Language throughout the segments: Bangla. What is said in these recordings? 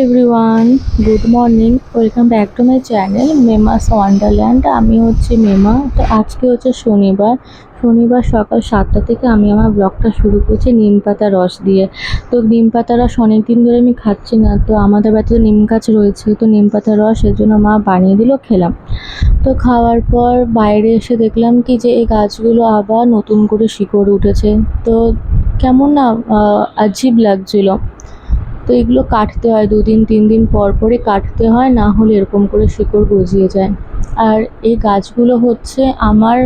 Everyone good morning welcome back to my channel Mema's wonderland আমি হচ্ছে মেমা, তো আজকে হচ্ছে শনিবার। শনিবার সকাল সাতটা থেকে আমি আমার ব্লগটা শুরু করছি নিম পাতা রস দিয়ে। তো নিম পাতা রস অনেক দিন ধরে আমি খাচ্ছি না, তো আমাদের বাড়িতে নিম গাছ রয়েছে, তো নিম পাতা রস এর জন্য মা বানিয়ে দিল খেলাম। তো খাওয়ার পর বাইরে এসে দেখলাম কি যে এই গাছগুলো আবার নতুন করে শিকড় উঠেছে। তো কেমন না আজীব লাগছিল। তো এগুলো কাটতে হয়, দুদিন তিন দিন পর পরই কাটতে হয়, না হলে এরকম করে শিকড় গজিয়ে যায়। আর এই গাছগুলো হচ্ছে আমার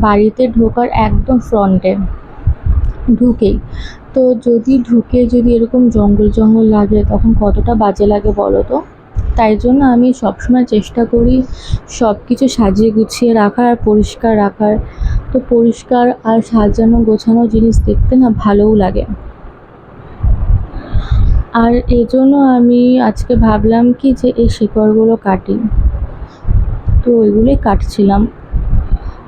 বাড়িতে ঢোকার একদম ফ্রন্টে ঢুকেই। তো যদি ঢুকে যদি এরকম জঙ্গল জঙ্গল লাগে, তখন কতটা বাজে লাগে বলো তো? তাই জন্য আমি সবসময় চেষ্টা করি সব কিছু সাজিয়ে গুছিয়ে রাখার আর পরিষ্কার রাখার। তো পরিষ্কার আর সাজানো গোছানো জিনিস দেখতে না ভালোও লাগে। আর এই জন্য আমি আজকে ভাবলাম কি যে এই শিকড়গুলো কাটি। তো ওইগুলোই কাটছিলাম।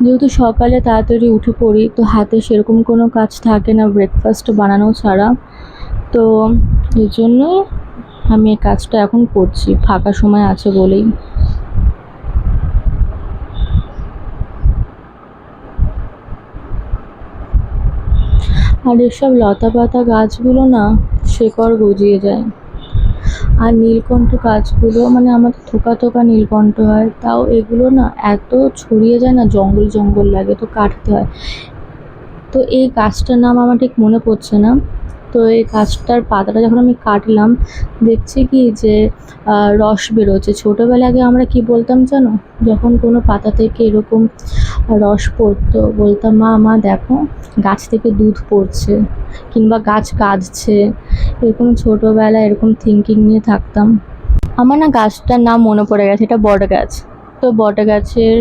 যেহেতু সকালে তাড়াতাড়ি উঠে পড়ি, তো হাতে সেরকম কোনো কাজ থাকে না ব্রেকফাস্ট বানানো ছাড়া। তো এই জন্যই আমি এই কাজটা এখন করছি, ফাঁকা সময় আছে বলেই। আর এসব লতা পাতা গাছগুলো না শেকড় গজিয়ে যায়। আর নীলকণ্ঠ গাছগুলো মানে আমাদের থোকা থোকা নীলকণ্ঠ হয়, তাও এগুলো না এত ছড়িয়ে যায় না, জঙ্গল জঙ্গল লাগে, তো কাটতে হয়। তো এই গাছটার নাম আমার ঠিক মনে পড়ছে না। তো এই গাছটার পাতাটা যখন আমি কাটলাম, দেখছি কি যে রস বেরোচ্ছে। ছোটোবেলা আগে আমরা কি বলতাম জানো? যখন কোনো পাতা থেকে এরকম রস পড়তো, বলতাম, মা মা, দেখো, গাছ থেকে দুধ পড়ছে কিংবা গাছ কাঁদছে। এরকম ছোটোবেলায় এরকম থিঙ্কিং নিয়ে থাকতাম। আমার না গাছটার নাম মনে পড়ে গেছে, এটা বট গাছ। তো বট গাছের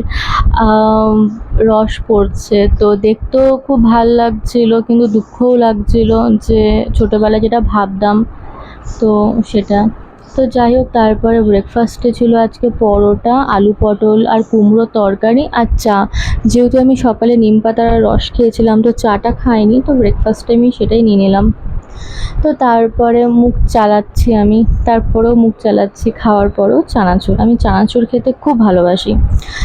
রস পড়ছে। তো দেখতেও খুব ভালো লাগছিল, কিন্তু দুঃখও লাগছিল যে ছোটোবেলায় যেটা ভাবতাম, তো সেটা। তো যাই হোক, তারপরে ব্রেকফাস্টে ছিল আজকে পরোটা, আলু পটল আর কুমড়ো তরকারি আর চা। যেহেতু আমি সকালে নিম পাতার রস খেয়েছিলাম, তো চাটা খাইনি, তো ব্রেকফাস্টে আমি সেটাই নিয়ে নিলাম। তো তারপরে মুখ চালাচ্ছি আমি, তারপরেও মুখ চালাচ্ছি, খাওয়ার পরেও চানাচুর। আমি চানাচুর খেতে খুব ভালোবাসি।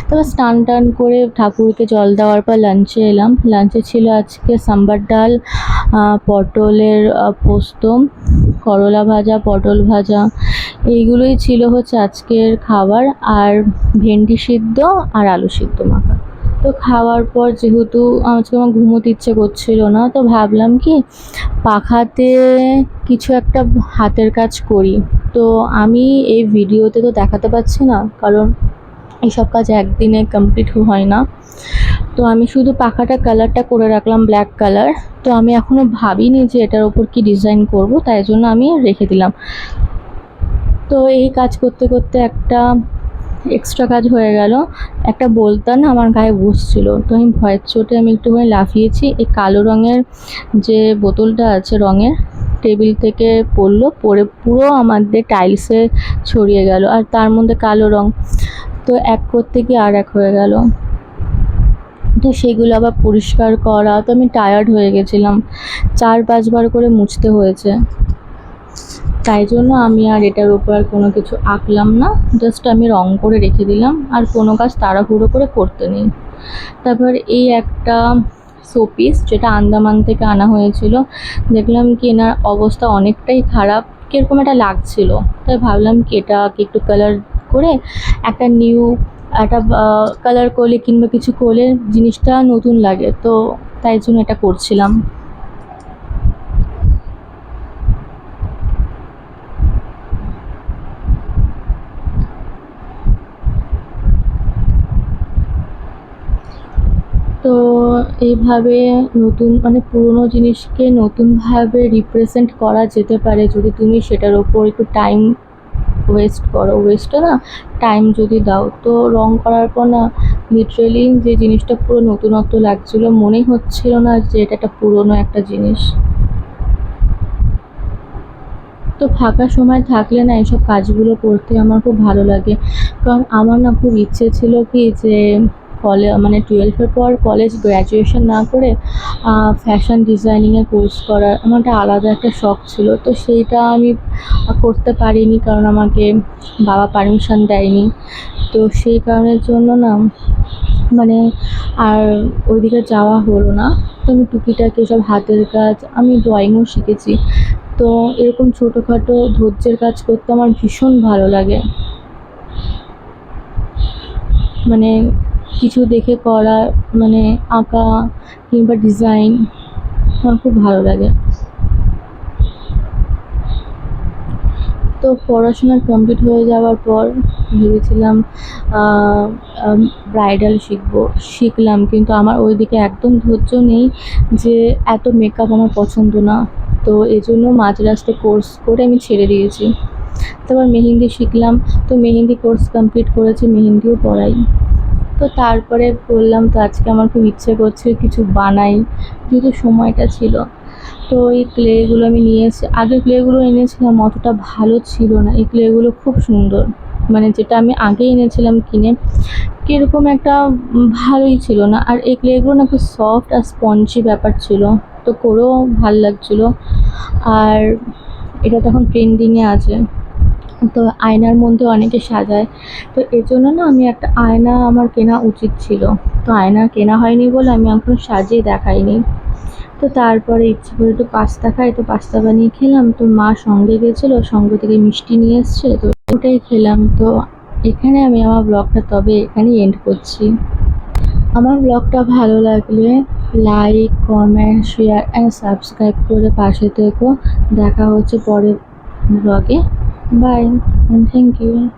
তারপর স্নান টান করে ঠাকুরকে জল দেওয়ার পর লাঞ্চে এলাম। লাঞ্চে ছিল আজকে সাম্বার ডাল পটলের পোস্ত, করলা ভাজা, পটল ভাজা। এইগুলোই ছিল হচ্ছে আজকের খাবার। আর ভেন্ডি সিদ্ধ আর আলু সিদ্ধ মাখা। তো খাওয়ার পর যেহেতু আজকে আমার ঘুমোতে ইচ্ছে করছিল না, তো ভাবলাম কি পাখাতে কিছু একটা হাতের কাজ করি। তো আমি এই ভিডিওতে তো দেখাতে পারছি না, কারণ এইসব কাজ একদিনে কমপ্লিট হয় না। তো আমি শুধু পাখাটা কালারটা করে রাখলাম ব্ল্যাক কালার তো আমি এখনও ভাবিনি যে এটার ওপর কি ডিজাইন করব, তাই জন্য আমি রেখে দিলাম। তো এই কাজ করতে করতে একটা এক্সট্রা কাজ হয়ে গেল। একটা বোলতান আমার গায়ে বসছিল, তো আমি ভয়ের চোটে আমি একটুখানি লাফিয়েছি। এই কালো রঙের যে বোতলটা আছে রঙের, টেবিল থেকে পড়ল পরে পুরো আমাদের টাইলসে ছড়িয়ে গেল, আর তার মধ্যে কালো রং। তো এক করতে গিয়ে আর এক হয়ে গেল। তো সেগুলো আবার পরিষ্কার করা, তো আমি টায়ার্ড হয়ে গেছিলাম। চার পাঁচবার করে মুছতে হয়েছে। তাই জন্য আমি আর এটার উপর আর কোনো কিছু আঁকলাম না। জাস্ট আমি রং করে রেখে দিলাম, আর কোনো কাজ তাড়াহুড়ো করে করতে নেই। তারপর এই একটা শোপিস যেটা আন্দামান থেকে আনা হয়েছিল, দেখলাম কি এনার অবস্থা অনেকটাই খারাপ, কীরকম একটা লাগছিল। তাই ভাবলাম কি এটাকে একটু কালার করে, একটা নিউ একটা কালার করলে কিংবা কিছু করলে জিনিসটা নতুন লাগে। তো তাই জন্য এটা করছিলাম তো এইভাবে নতুন মানে পুরনো জিনিসকে নতুনভাবে রিপ্রেজেন্ট করা যেতে পারে যদি তুমি সেটার ওপর একটু টাইম ওয়েস্ট করো। ওয়েস্টে না টাইম যদি দাও। তো রং করার পর না লিটারেলি যে জিনিসটা পুরো নতুনত্ব লাগছিল মনেই হচ্ছিল না যে এটা একটা পুরনো একটা জিনিস। তো ফাঁকা সময় থাকলে না এইসব কাজগুলো করতে আমার খুব ভালো লাগে। কারণ আমার না খুব ইচ্ছে ছিল কি যে কলে মানে টুয়েলভের পর কলেজ গ্র্যাজুয়েশন না করে ফ্যাশন ডিজাইনিংয়ের কোর্স করার আমার একটা আলাদা একটা শখ ছিল। তো সেইটা আমি করতে পারিনি কারণ আমাকে বাবা পারমিশন দেয়নি। তো সেই কারণের জন্য না মানে আর ওইদিকে যাওয়া হলো না। তো আমি টুকিটাকি সব হাতের কাজ, আমি ড্রয়িংও শিখেছি। তো এরকম ছোটোখাটো ধৈর্যের কাজ করতে আমার ভীষণ ভালো লাগে। মানে কিছু দেখে করা মানে আঁকা কিংবা ডিজাইন আমার খুব ভালো লাগে। তো পড়াশোনা কমপ্লিট হয়ে যাওয়ার পর ভেবেছিলাম ব্রাইডাল শিখব, শিখলাম, কিন্তু আমার ওইদিকে একদম ধৈর্য নেই যে এত মেকআপ আমার পছন্দ না। তো এই জন্য মাঝ রাস্তায় কোর্স করে আমি ছেড়ে দিয়েছি। তারপর মেহেন্দি শিখলাম, তো মেহেন্দি কোর্স কমপ্লিট করেছি, মেহেন্দিও পড়াই। তো তারপরে বললাম, তো আজকে আমার খুব ইচ্ছে করছে কিছু বানাই। যেহেতু সময়টা ছিল, তো এই ক্লেগুলো আমি নিয়ে এসে আগে ক্লেগুলো এনেছিলাম, অতটা ভালো ছিল না। এই ক্লেগুলো খুব সুন্দর মানে যেটা আমি আগে এনেছিলাম কিনে, কীরকম একটা ভালোই ছিল না। আর এই ক্লেগুলো না খুব সফট আর স্পঞ্জি ব্যাপার ছিল, তো করেও ভালো লাগছিল। আর এটা তখন ট্রেন্ডিংয়ে আছে। তো আয়নার মধ্যে অনেকে সাজায়। তো এর জন্য না আমি একটা আয়না আমার কেনা উচিত ছিল। তো আয়না কেনা হয়নি বলে আমি এখনও সাজিয়ে দেখাইনি। তো তারপরে ইচ্ছে করে একটু পাস্তা খাই, তো পাস্তা বানিয়ে খেলাম। তো মা সঙ্গে গেছিল, সঙ্গে থেকে মিষ্টি নিয়ে এসছে, তো ওটাই খেলাম। তো এখানে আমি আমার ব্লগটা তবে এখানেই এন্ড করছি। আমার ব্লগটা ভালো লাগলে like comment share and subscribe করে পাশে থেকো। দেখা হচ্ছে পরের ব্লগে। Bye and thank you.